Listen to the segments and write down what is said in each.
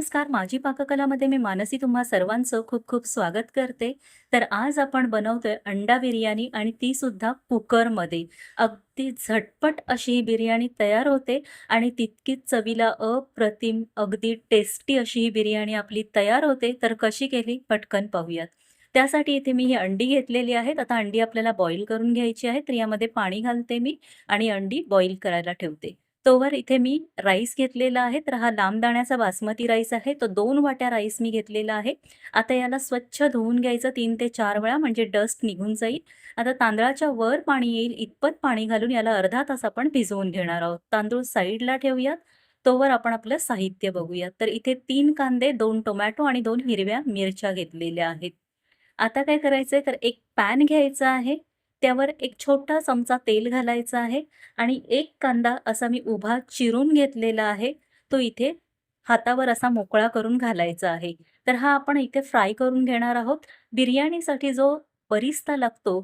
नमस्कार. माझी पाककलामध्ये मी मानसी तुम्हा सर्वांचं खूप खूप स्वागत करते. तर आज आपण बनवतोय अंडा बिर्याणी आणि ती सुद्धा कुकरमध्ये. अगदी झटपट अशी ही बिर्याणी तयार होते आणि तितकीच चवीला अप्रतिम अगदी टेस्टी अशी ही बिर्याणी आपली तयार होते. तर कशी केली? पटकन पाहूयात. त्यासाठी इथे मी ही अंडी घेतलेली आहेत. आता अंडी आपल्याला बॉईल करून घ्यायची आहे. तर यामध्ये पाणी घालते मी आणि अंडी बॉईल करायला ठेवते. तोवर इथे मी राईस घेतलेला आहे तर हा लांब दाण्याचा बासमती राईस आहे तो दोन वाट्या राईस मी घेतलेला आहे. आता याला स्वच्छ धुवून घ्यायचं तीन ते चार वेळा म्हणजे डस्ट निघून जाईल. आता तांदळाच्या वर पाणी येईल इतपत पाणी घालून याला अर्धा तास आपण भिजवून घेणार आहोत. तांदूळ साईडला ठेवूयात तोवर आपण आपलं साहित्य बघूयात. तर इथे तीन कांदे दोन टोमॅटो आणि दोन हिरव्या मिरच्या घेतलेल्या आहेत. आता काय करायचंय तर एक पॅन घ्यायचा आहे. त्यावर एक छोटा चमचा तेल घालायचा आहे आणि एक कांदा असा मी उभा चिरून घेतलेला आहे. तो इथे हातावर असा मोकळा करून घालायचा आहे. तर हा आपण इथे फ्राय करून घेणार आहोत. बिर्याणीसाठी जो बरिस्ता लागतो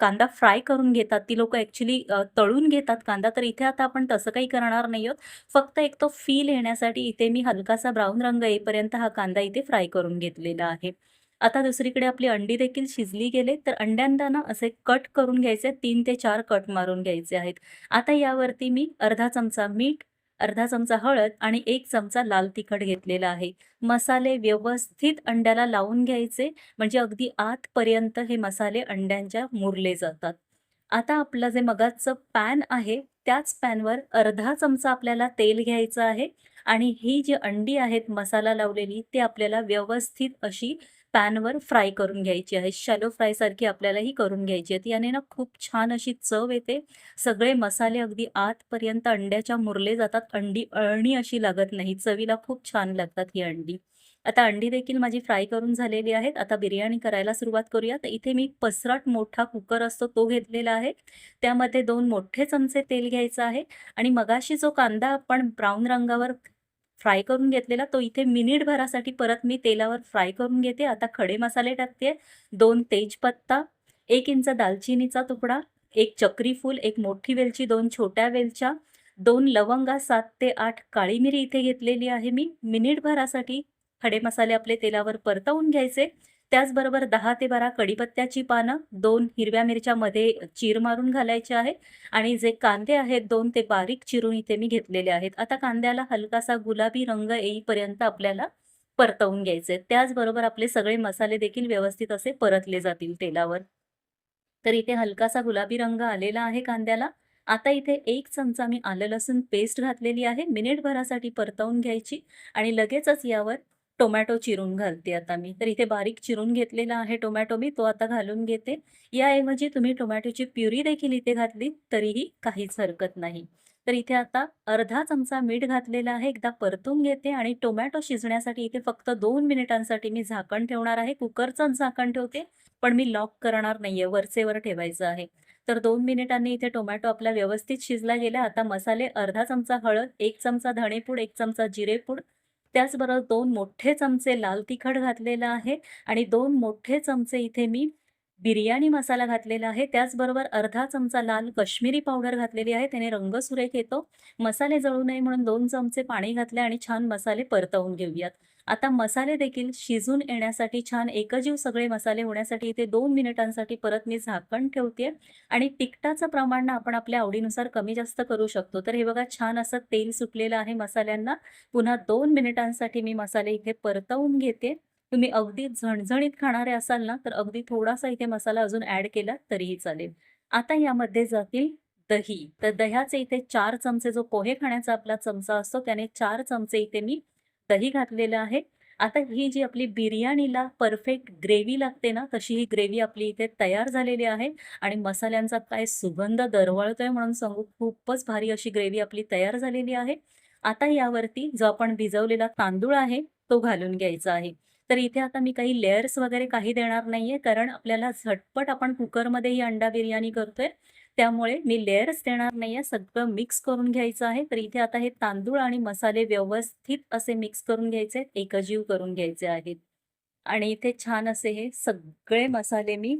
कांदा फ्राय करून घेतात ती लोक ॲक्च्युली तळून घेतात कांदा तर इथे आता आपण तसं काही करणार नाही आहोत. फक्त एक तो फील येण्यासाठी इथे मी हलकासा ब्राऊन रंग येईपर्यंत हा कांदा इथे फ्राय करून घेतलेला आहे. आता दुसरीकडे आपली अंडी देखील शिजली गेले तर अंड्यांना ना असे कट करून घ्यायचे तीन ते चार कट मारून घ्यायचे आहेत. आता यावरती मी अर्धा चमचा मीठ अर्धा चमचा हळद आणि एक चमचा लाल तिखट घेतलेला आहे. मसाले व्यवस्थित अंड्याला लावून घ्यायचे म्हणजे अगदी आतपर्यंत हे मसाले अंड्यांच्या मुरले जातात. आता आपलं जे मगाचं पॅन आहे त्याच पॅनवर अर्धा चमचा आपल्याला तेल घ्यायचं आहे आणि ही जी अंडी आहेत मसाला लावलेली ते आपल्याला व्यवस्थित अशी पॅनवर फ्राय करून घ्यायची आहे. शॅलो फ्रायसारखी आपल्याला ही करून घ्यायची आहे. याने ना खूप छान अशी चव येते. सगळे मसाले अगदी आतपर्यंत अंड्याच्या मुरले जातात. अंडी अळणी अशी लागत नाही. चवीला खूप छान लागतात ही अंडी. आता अंडी देखील माझी फ्राय करून झालेली आहेत. आता बिर्याणी करायला सुरुवात करूया. तर इथे मी पसरट मोठा कुकर असतो तो घेतलेला आहे. त्यामध्ये दोन मोठे चमचे तेल घ्यायचं आहे. आणि मगाशी जो कांदा आपण ब्राऊन रंगावर फ्राय करून घेतलेला तो इथे मिनिटभरासाठी परत मी तेलावर फ्राय करून घेते. आता खडे मसाले टाकते. दोन तेजपत्ता एक इंच दालचिनीचा तुकडा एक चक्री फूल एक मोठी वेलची दोन छोट्या वेलच्या दोन लवंगा सात ते आठ काळी मिरी इथे घेतलेली आहे मी. मिनिटभरासाठी खडे मसाले आपले तेलावर परतवून घ्यायचे. त्याचबरोबर दहा ते बारा कडीपत्त्याची पानं दोन हिरव्या मिरच्यामध्ये चीर मारून घालायचे आहे आणि जे कांदे आहेत दोन ते बारीक चिरून इथे मी घेतलेले आहेत. आता कांद्याला हलकासा गुलाबी रंग येईपर्यंत आपल्याला परतवून घ्यायचे त्याचबरोबर आपले सगळे मसाले देखील व्यवस्थित असे परतले जातील तेलावर. तर इथे हलकासा गुलाबी रंग आलेला आहे कांद्याला. आता इथे एक चमचा मी आलं लसूण पेस्ट घातलेली आहे. मिनिटभरासाठी परतवून घ्यायची आणि लगेचच यावर टोमॅटो चिरून घालते आता मी. तर इथे बारीक चिरून घेतलेला आहे टोमॅटो मी तो आता घालून घेते. याऐवजी तुम्ही टोमॅटोची प्युरी देखील इथे घातली तरीही काहीच हरकत नाही. तर इथे आता अर्धा चमचा मीठ घातलेला आहे एकदा परतून घेते आणि टोमॅटो शिजण्यासाठी इथे फक्त दोन मिनिटांसाठी मी झाकण ठेवणार आहे. कुकरचंच झाकण ठेवते पण मी लॉक करणार नाहीये वरचेवर ठेवायचं आहे. तर दोन मिनिटांनी इथे टोमॅटो आपला व्यवस्थित शिजला गेला. आता मसाले अर्धा चमचा हळद एक चमचा धणेपूड एक चमचा जिरेपूड त्याचबरोबर दोन मोठे चमचे लाल तिखट घातलेलं आहे आणि दोन मोठे चमचे इथे मी बिर्याणी मसाला घातलेला आहे. त्याचबरोबर अर्धा चमचा लाल कश्मीरी पावडर घातलेली आहे. त्याने रंग सुरेख येतो. मसाले जळू नये म्हणून दोन चमचे पाणी घातले आणि छान मसाले परतवून घेऊयात. आता मसाले देखील शिजून येण्यासाठी छान एकजीव सगळे मसाले होण्यासाठी इथे दोन मिनिटांसाठी परत मी झाकण ठेवते आणि तिखटाचं प्रमाण ना आपण आपल्या आवडीनुसार कमी जास्त करू शकतो. तर हे बघा छान असं तेल सुटलेलं आहे मसाल्यांना. पुन्हा दोन मिनिटांसाठी मी मसाले इथे परतवून घेते. तुम्ही अगदी झणझणीत खाणारे असाल ना तर अगदी थोडासा इथे मसाला अजून ऍड केला तरीही चालेल. आता यामध्ये जातील दही. तर दह्याचे इथे चार चमचे जो पोहे खाण्याचा आपला चमचा असतो त्याने चार चमचे इथे मी दही घातलेलं आहे. आता ही जी आपली बिर्याणीला परफेक्ट ग्रेव्ही लागते ना तशी ही ग्रेव्ही आपली इथे तयार झालेली आहे. आणि मसाल्यांचा काय सुगंध दरवळतोय म्हणून सांगू खूपच भारी अशी ग्रेव्ही आपली तयार झालेली आहे. आता यावरती जो आपण भिजवलेला तांदूळ आहे तो घालून घ्यायचा आहे. तर इथे आता मी काही लेअर्स वगैरे काही देणार नाहीये कारण आपल्याला झटपट आपण कुकरमध्ये ही अंडा बिर्याणी करतोय. त्यामुळे मी लेअर्स देणार नाहीये सगळं मिक्स करून घ्यायचं आहे. तर इथे आता हे तांदूळ आणि मसाले व्यवस्थित असे मिक्स करून घ्यायचे एकजीव करून घ्यायचे आहेत. आणि इथे छान असे हे सगळे मसाले मी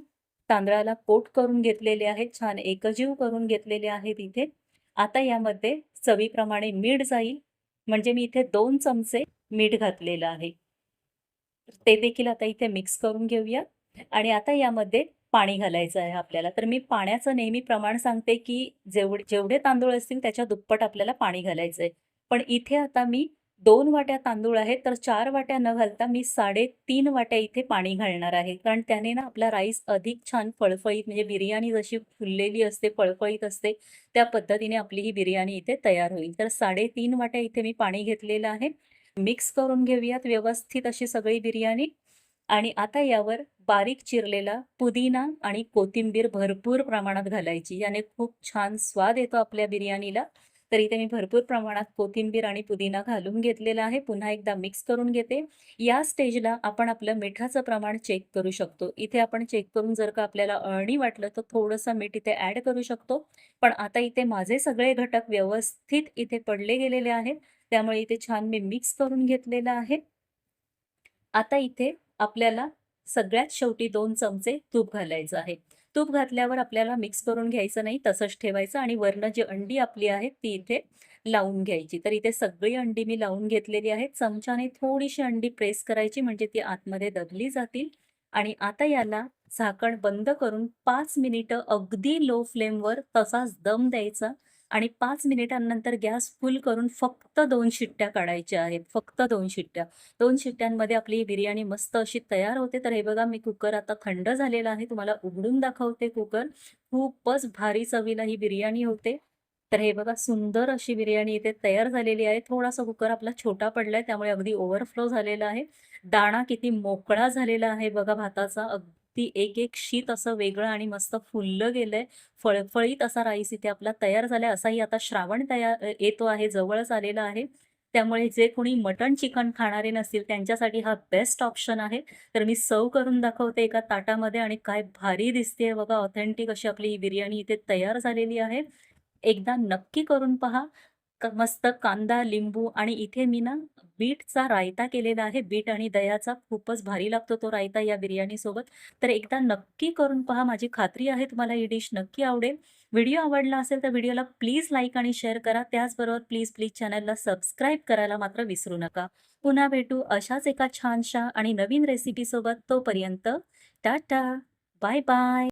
तांदळाला कोट करून घेतलेले आहेत छान एकजीव करून घेतलेले आहेत इथे. आता यामध्ये चवीप्रमाणे मीठ जाईल. म्हणजे मी इथे दोन चमचे मीठ घातलेलं आहे. तर ते देखील आता इथे मिक्स करून घेऊया आणि आता यामध्ये पाणी घालायचं आहे आपल्याला. तर मी पाण्याचं नेहमी प्रमाण सांगते, की जेवढे जेवढे तांदूळ असतील त्याच्या दुप्पट आपल्याला पाणी घालायचं आहे. पण इथे आता मी दोन वाट्या तांदूळ आहेत, तर चार वाट्या न घालता मी 3.5 वाट्या इथे पाणी घालणार आहे. कारण त्याने ना आपला राईस अधिक छान फळफळीत म्हणजे बिर्याणी जशी फुललेली असते, फळफळीत असते, त्या पद्धतीने आपली ही बिर्याणी इथे तयार होईल. तर 3.5 वाट्या इथे मी पाणी घेतलेलं आहे. मिक्स करून घेऊयात व्यवस्थित अशी सगळी बिर्याणी आणि आता यावर बारीक चिरलेला पुदिना आणि कोथिंबीर भरपूर प्रमाणात घालायची. याने खूप छान स्वाद येतो आपल्या बिर्याणीला. तर इथे मी भरपूर प्रमाणात कोथिंबीर आणि पुदिना घालून घेतलेला आहे. पुन्हा एकदा मिक्स करून घेते. या स्टेजला आपण आपलं मिठाचं प्रमाण चेक करू शकतो. इथे आपण चेक करून जर का आपल्याला अळणी वाटलं, तर थोडंसं मीठ इथे ॲड करू शकतो. पण आता इथे माझे सगळे घटक व्यवस्थित इथे पडले गेलेले आहेत. त्यामुळे इथे छान मी मिक्स करून घेतलेलं आहे. आता इथे आपल्याला सगळ्यात शेवटी दोन चमचे तूप घालायचं आहे. तूप घातल्यावर आपल्याला मिक्स करून घ्यायचं नाही, तसंच ठेवायचं आणि वरनं जी अंडी आपली आहेत, ती इथे लावून घ्यायची. तर इथे सगळी अंडी मी लावून घेतलेली आहे चमच्याने थोडीशी अंडी प्रेस करायची म्हणजे ती आतमध्ये दबली जातील. आणि आता याला झाकण बंद करून पाच मिनिटं अगदी लो फ्लेमवर तसाच दम द्यायचा. आणि पाच मिनिटांनंतर गॅस फुल करून फक्त दोन शिट्ट्या काढायच्या आहेत. फक्त दोन शिट्ट्या. दोन शिट्ट्यांमध्ये आपली ही बिर्याणी मस्त अशी तयार होते. तर हे बघा मी कुकर आता थंड झालेला आहे. तुम्हाला उघडून दाखवते कुकर. खूपच भारी चवीला ही बिर्याणी होते. तर हे बघा सुंदर अशी बिर्याणी इथे तयार झालेली आहे. थोडासा कुकर आपला छोटा पडलाय त्यामुळे अगदी ओव्हरफ्लो झालेला आहे. दाणा किती मोकळा झालेला आहे बघा भाताचा. अगदी एक-एक शीत असं वेगळं आणि मस्त फुललं गेलंय. फळफळीत असा राईस इथे आपला तयार झालाय. असाही आता श्रावण तयार येतो आहे, जवळच आलेला आहे. त्यामुळे जे कोणी मटण, चिकन खाणारे नसतील त्यांच्यासाठी हा बेस्ट ऑप्शन आहे. तर मी सव करून दाखवते एका ताटामध्ये आणि काय भारी दिसते बघा. ऑथेंटिक अशी आपली ही बिर्याणी इथे तयार झालेली आहे. एकदा नक्की करून पहा. मस्त कांदा, लिंबू आणि इथे मी ना बीटचा रायता केलेला आहे. बीट आणि दह्याचा खूपच भारी लागतो तो रायता या बिर्याणीसोबत. तर एकदा नक्की करून पहा. माझी खात्री आहे तुम्हाला ही डिश नक्की आवडेल. व्हिडिओ आवडला असेल तर व्हिडिओला प्लीज लाईक आणि शेअर करा. त्याचबरोबर प्लीज, प्लीज चॅनलला सबस्क्राईब करायला मात्र विसरू नका. पुन्हा भेटू अशाच एका छानशा आणि नवीन रेसिपीसोबत. तोपर्यंत टाटा. Bye bye.